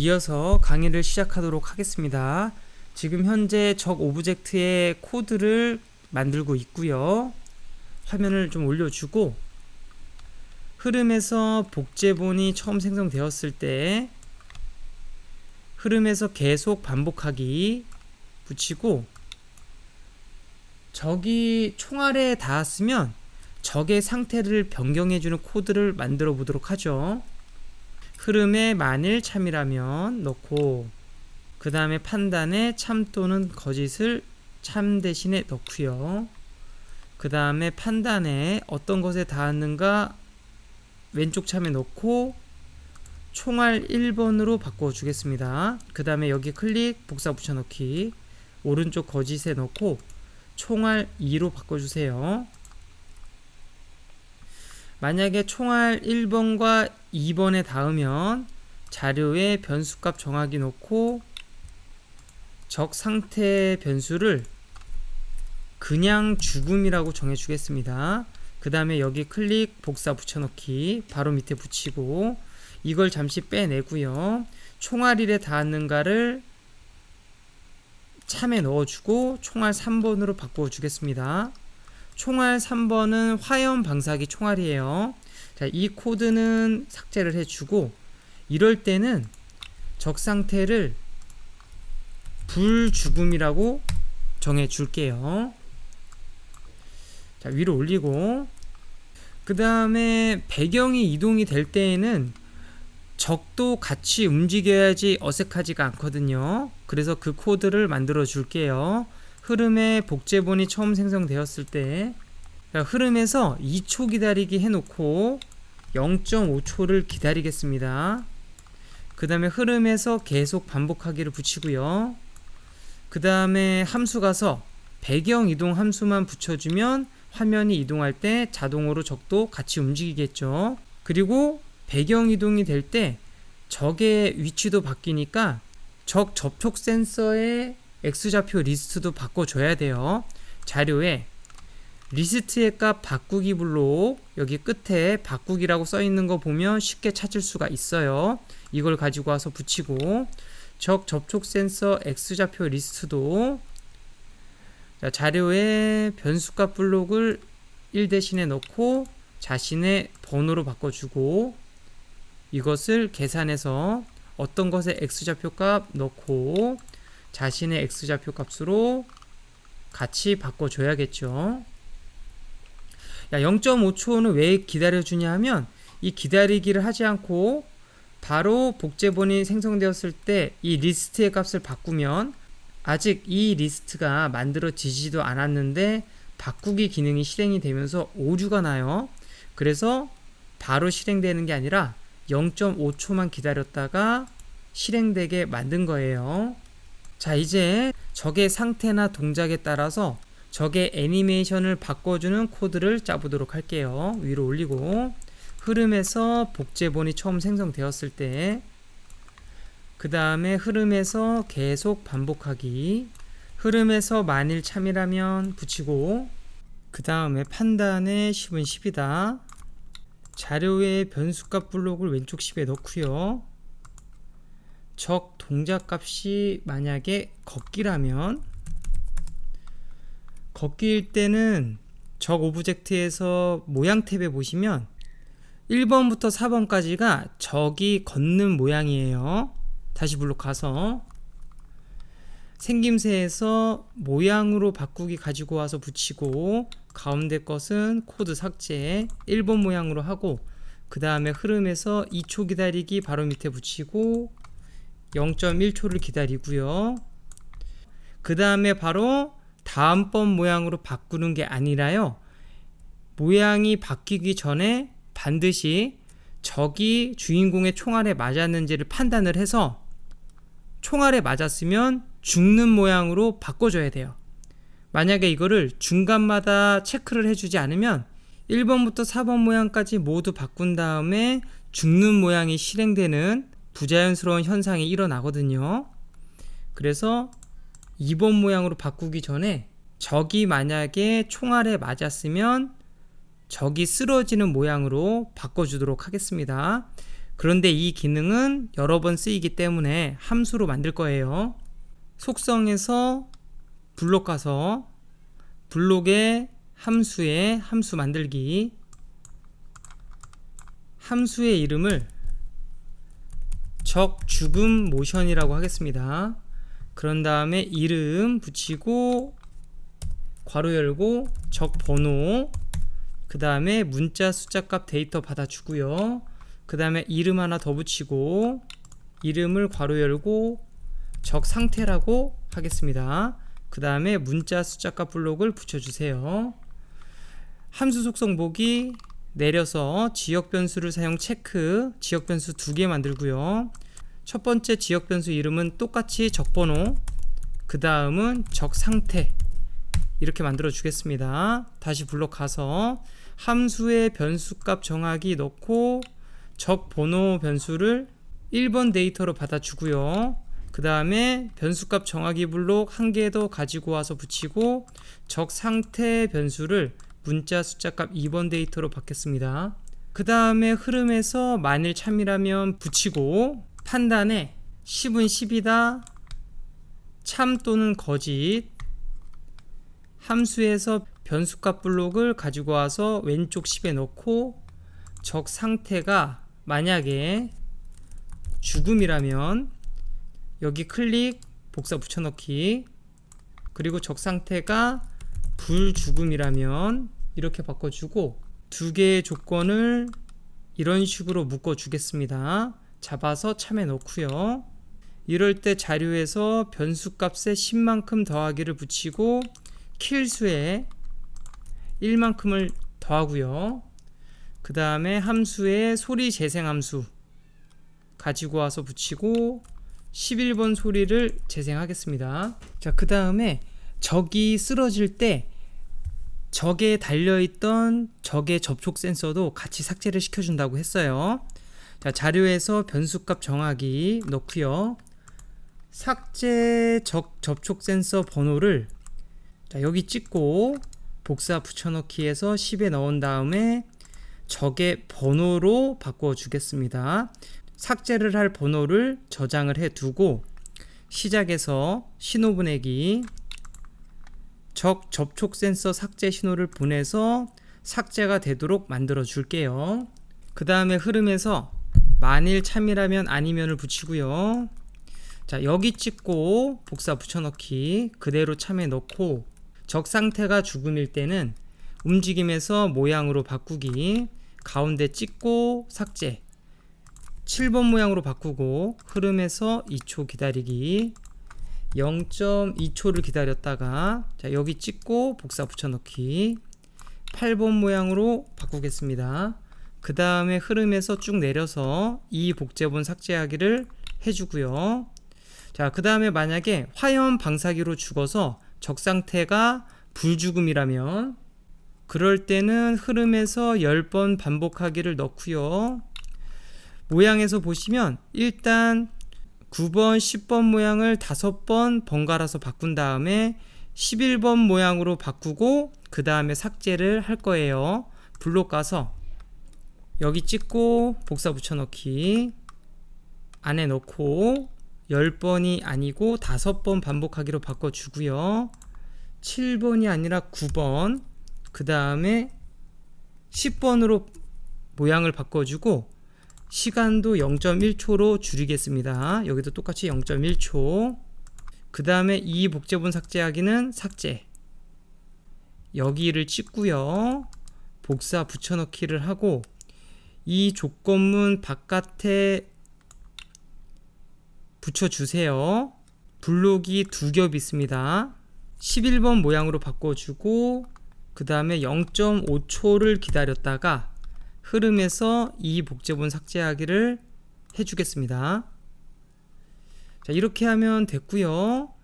이어서 강의를 시작하도록 하겠습니다. 지금 현재 적 오브젝트의 코드를 만들고 있고요. 화면을 좀 올려주고 흐름에서 복제본이 처음 생성되었을 때 흐름에서 계속 반복하기 붙이고 적이 총알에 닿았으면 적의 상태를 변경해주는 코드를 만들어 보도록 하죠. 흐름에 만일 참이라면 넣고 그 다음에 판단에 참 또는 거짓을 참 대신에 넣고요. 그 다음에 판단에 어떤 것에 닿았는가 왼쪽 참에 넣고 총알 1번으로 바꿔주겠습니다. 그 다음에 여기 클릭 복사 붙여넣기 오른쪽 거짓에 넣고 총알 2로 바꿔주세요. 만약에 총알 1번과 2번에 닿으면 자료에 변수값 정하기 놓고 적 상태 변수를 그냥 죽음이라고 정해주겠습니다. 그 다음에 여기 클릭 복사 붙여넣기 바로 밑에 붙이고 이걸 잠시 빼내고요. 총알 1에 닿았는가를 참에 넣어주고 총알 3번으로 바꿔주겠습니다. 총알 3번은 화염 방사기 총알이에요. 자, 이 코드는 삭제를 해주고 이럴 때는 적 상태를 불죽음이라고 정해 줄게요. 자, 위로 올리고 그 다음에 배경이 이동이 될 때에는 적도 같이 움직여야지 어색하지가 않거든요. 그래서 그 코드를 만들어 줄게요. 흐름의 복제본이 처음 생성되었을 때 흐름에서 2초 기다리기 해놓고 0.5초를 기다리겠습니다. 그 다음에 흐름에서 계속 반복하기를 붙이고요. 그 다음에 함수 가서 배경 이동 함수만 붙여주면 화면이 이동할 때 자동으로 적도 같이 움직이겠죠. 그리고 배경 이동이 될 때 적의 위치도 바뀌니까 적 접촉 센서의 X좌표 리스트도 바꿔줘야 돼요. 자료에 리스트의 값 바꾸기 블록 여기 끝에 바꾸기라고 써 있는 거 보면 쉽게 찾을 수가 있어요. 이걸 가지고 와서 붙이고 적 접촉 센서 X좌표 리스트도 자, 자료에 변수값 블록을 1 대신에 넣고 자신의 번호로 바꿔주고 이것을 계산해서 어떤 것에 x좌표 값 넣고 자신의 x좌표 값으로 같이 바꿔줘야겠죠. 야, 0.5초는 왜 기다려주냐 하면 이 기다리기를 하지 않고 바로 복제본이 생성되었을 때 이 리스트의 값을 바꾸면 아직 이 리스트가 만들어지지도 않았는데 바꾸기 기능이 실행이 되면서 오류가 나요. 그래서 바로 실행되는 게 아니라 0.5초만 기다렸다가 실행되게 만든 거예요. 자, 이제 적의 상태나 동작에 따라서 적의 애니메이션을 바꿔주는 코드를 짜보도록 할게요. 위로 올리고 흐름에서 복제본이 처음 생성되었을 때 그 다음에 흐름에서 계속 반복하기 흐름에서 만일 참이라면 붙이고 그 다음에 판단에 10은 10이다 자료의 변수값 블록을 왼쪽 10에 넣고요 적 동작값이 만약에 걷기라면 걷기일 때는 적 오브젝트에서 모양 탭에 보시면 1번부터 4번까지가 적이 걷는 모양이에요. 다시 블록 가서 생김새에서 모양으로 바꾸기 가지고 와서 붙이고 가운데 것은 코드 삭제 1번 모양으로 하고 그 다음에 흐름에서 2초 기다리기 바로 밑에 붙이고 0.1초를 기다리고요. 그 다음에 바로 다음번 모양으로 바꾸는 게 아니라요. 모양이 바뀌기 전에 반드시 적이 주인공의 총알에 맞았는지를 판단을 해서 총알에 맞았으면 죽는 모양으로 바꿔줘야 돼요. 만약에 이거를 중간마다 체크를 해주지 않으면 1번부터 4번 모양까지 모두 바꾼 다음에 죽는 모양이 실행되는 부자연스러운 현상이 일어나거든요. 그래서 2번 모양으로 바꾸기 전에 적이 만약에 총알에 맞았으면 적이 쓰러지는 모양으로 바꿔주도록 하겠습니다. 그런데 이 기능은 여러 번 쓰이기 때문에 함수로 만들 거예요. 속성에서 블록 가서 블록의 함수에 함수 만들기 함수의 이름을 적 죽음 모션이라고 하겠습니다. 그런 다음에 이름 붙이고 괄호 열고 적 번호 그 다음에 문자 숫자 값 데이터 받아주고요. 그 다음에 이름 하나 더 붙이고 이름을 괄호 열고 적 상태라고 하겠습니다. 그 다음에 문자 숫자 값 블록을 붙여주세요. 함수 속성 보기 내려서 지역 변수를 사용 체크 지역 변수 두 개 만들고요. 첫 번째 지역 변수 이름은 똑같이 적 번호 그 다음은 적 상태 이렇게 만들어 주겠습니다. 다시 블록 가서 함수의 변수값 정하기 넣고 적 번호 변수를 1번 데이터로 받아주고요. 그 다음에 변수값 정하기 블록 한 개 더 가지고 와서 붙이고 적 상태 변수를 문자 숫자 값 2번 데이터로 받겠습니다. 그 다음에 흐름에서 만일 참이라면 붙이고 판단에 10은 10이다. 참 또는 거짓. 함수에서 변수값 블록을 가지고 와서 왼쪽 10에 넣고 적 상태가 만약에 죽음이라면 여기 클릭 복사 붙여넣기. 그리고 적 상태가 불죽음이라면 이렇게 바꿔주고 두 개의 조건을 이런 식으로 묶어 주겠습니다. 잡아서 참에 넣고요. 이럴 때 자료에서 변수 값에 10만큼 더하기를 붙이고 킬수에 1만큼을 더하고요. 그 다음에 함수에 소리 재생 함수 가지고 와서 붙이고 11번 소리를 재생하겠습니다. 자, 그 다음에 적이 쓰러질 때 적에 달려있던 적의 접촉 센서도 같이 삭제를 시켜준다고 했어요. 자, 자료에서 변수값 정하기 넣고요. 삭제 적 접촉 센서 번호를 자, 여기 찍고 복사 붙여넣기해서 10에 넣은 다음에 적의 번호로 바꿔 주겠습니다. 삭제를 할 번호를 저장을 해 두고 시작해서 신호 보내기 적 접촉 센서 삭제 신호를 보내서 삭제가 되도록 만들어 줄게요. 그 다음에 흐름에서 만일 참이라면 아니면을 붙이고요. 자, 여기 찍고 복사 붙여넣기 그대로 참에 넣고 적 상태가 죽음일 때는 움직임에서 모양으로 바꾸기 가운데 찍고 삭제 7번 모양으로 바꾸고 흐름에서 2초 기다리기 0.2초를 기다렸다가 자 여기 찍고 복사 붙여넣기 8번 모양으로 바꾸겠습니다. 그 다음에 흐름에서 쭉 내려서 이 복제본 삭제하기를 해주고요. 자, 그 다음에 만약에 화염 방사기로 죽어서 적 상태가 불죽음이라면 그럴 때는 흐름에서 10번 반복하기를 넣고요. 모양에서 보시면 일단 9번, 10번 모양을 5번 번갈아서 바꾼 다음에 11번 모양으로 바꾸고 그 다음에 삭제를 할 거예요. 블록 가서 여기 찍고 복사 붙여넣기 안에 넣고 10번이 아니고 5번 반복하기로 바꿔주고요. 7번이 아니라 9번 그 다음에 10번으로 모양을 바꿔주고 시간도 0.1초로 줄이겠습니다. 여기도 똑같이 0.1초. 그 다음에 이 복제본 삭제하기는 삭제. 여기를 찍고요. 복사 붙여넣기를 하고 이 조건문 바깥에 붙여주세요. 블록이 두 겹 있습니다. 11번 모양으로 바꿔주고 그 다음에 0.5초를 기다렸다가 흐름에서 이 복제본 삭제하기를 해주겠습니다. 자, 이렇게 하면 됐고요.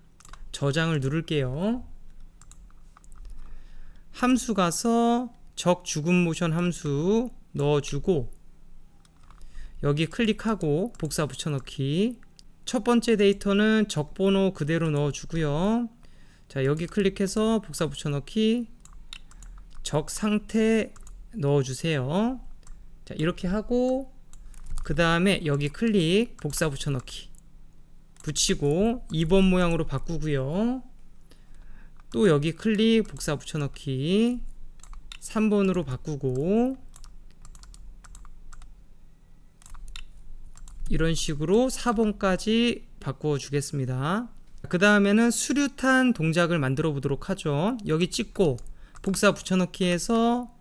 저장을 누를게요. 함수 가서 적 죽음 모션 함수 넣어주고 여기 클릭하고 복사 붙여넣기 첫 번째 데이터는 적 번호 그대로 넣어주고요. 자 여기 클릭해서 복사 붙여넣기 적 상태 넣어주세요. 자 이렇게 하고 그 다음에 여기 클릭 복사 붙여넣기 붙이고 2번 모양으로 바꾸고요. 또 여기 클릭 복사 붙여넣기 3번으로 바꾸고 이런 식으로 4번까지 바꾸어 주겠습니다. 그 다음에는 수류탄 동작을 만들어 보도록 하죠. 여기 찍고 복사 붙여넣기 해서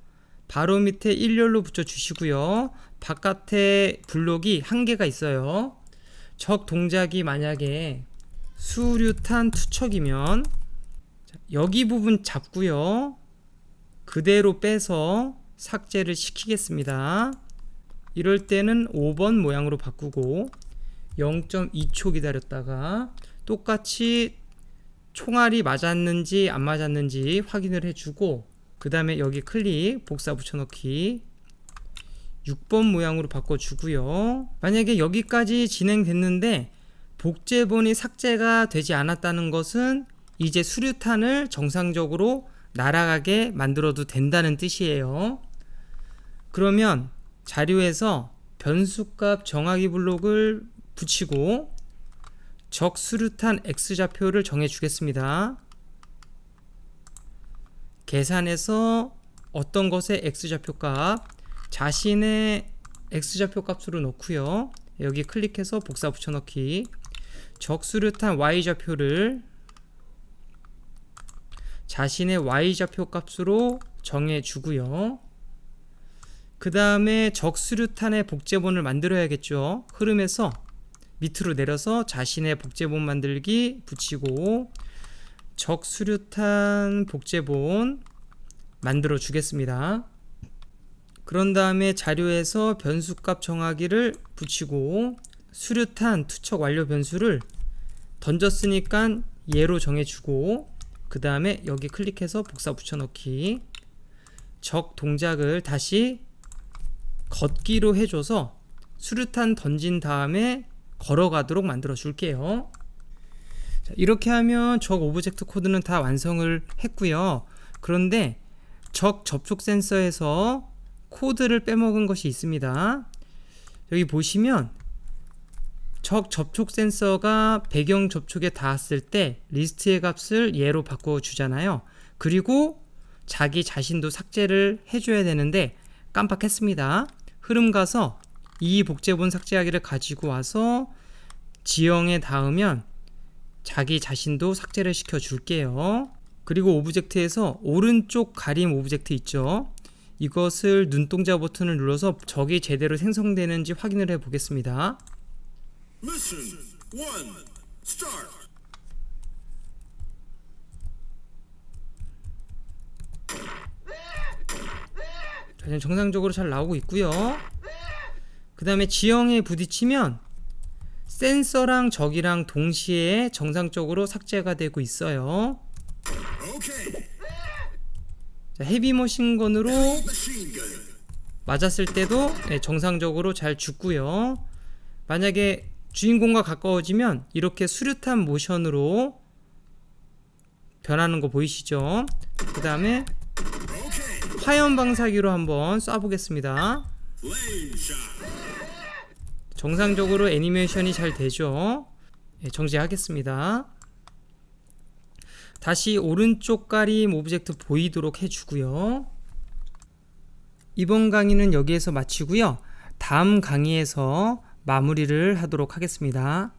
바로 밑에 일렬로 붙여 주시고요. 바깥에 블록이 한 개가 있어요. 적 동작이 만약에 수류탄 투척이면 자, 여기 부분 잡고요. 그대로 빼서 삭제를 시키겠습니다. 이럴 때는 5번 모양으로 바꾸고 0.2초 기다렸다가 똑같이 총알이 맞았는지 안 맞았는지 확인을 해주고 그 다음에 여기 클릭 복사 붙여넣기 6번 모양으로 바꿔주고요. 만약에 여기까지 진행됐는데 복제본이 삭제가 되지 않았다는 것은 이제 수류탄을 정상적으로 날아가게 만들어도 된다는 뜻이에요. 그러면 자료에서 변수값 정하기 블록을 붙이고 적 수류탄 x좌표를 정해 주겠습니다. 계산해서 어떤 것의 x좌표 값 자신의 x좌표 값으로 넣고요. 여기 클릭해서 복사 붙여넣기 적 수류탄 y좌표를 자신의 y좌표 값으로 정해 주고요. 그 다음에 적수류탄의 복제본을 만들어야겠죠. 흐름에서 밑으로 내려서 자신의 복제본 만들기 붙이고 적수류탄 복제본 만들어 주겠습니다. 그런 다음에 자료에서 변수값 정하기를 붙이고 수류탄 투척 완료 변수를 던졌으니까 얘로 정해주고 그 다음에 여기 클릭해서 복사 붙여넣기 적 동작을 다시 걷기로 해줘서 수류탄 던진 다음에 걸어가도록 만들어 줄게요. 자, 이렇게 하면 적 오브젝트 코드는 다 완성을 했고요. 그런데 적 접촉 센서에서 코드를 빼먹은 것이 있습니다. 여기 보시면 적 접촉 센서가 배경 접촉에 닿았을 때 리스트의 값을 얘로 바꿔 주잖아요. 그리고 자기 자신도 삭제를 해줘야 되는데 깜빡했습니다. 흐름 가서 이 복제본 삭제하기를 가지고 와서 지형에 닿으면 자기 자신도 삭제를 시켜 줄게요. 그리고 오브젝트에서 오른쪽 가림 오브젝트 있죠. 이것을 눈동자 버튼을 눌러서 적이 제대로 생성되는지 확인을 해 보겠습니다. 자, 정상적으로 잘 나오고 있고요. 그 다음에 지형에 부딪히면 센서랑 적이랑 동시에 정상적으로 삭제가 되고 있어요. 자, 헤비 머신건으로 Machine gun. 맞았을 때도 네, 정상적으로 잘 죽고요. 만약에 주인공과 가까워지면 이렇게 수류탄 모션으로 변하는 거 보이시죠? 그 다음에. 화염 방사기로 한번 쏴보겠습니다. 정상적으로 애니메이션이 잘 되죠. 예, 정지하겠습니다. 다시 오른쪽 가림 오브젝트 보이도록 해주고요. 이번 강의는 여기에서 마치고요. 다음 강의에서 마무리를 하도록 하겠습니다.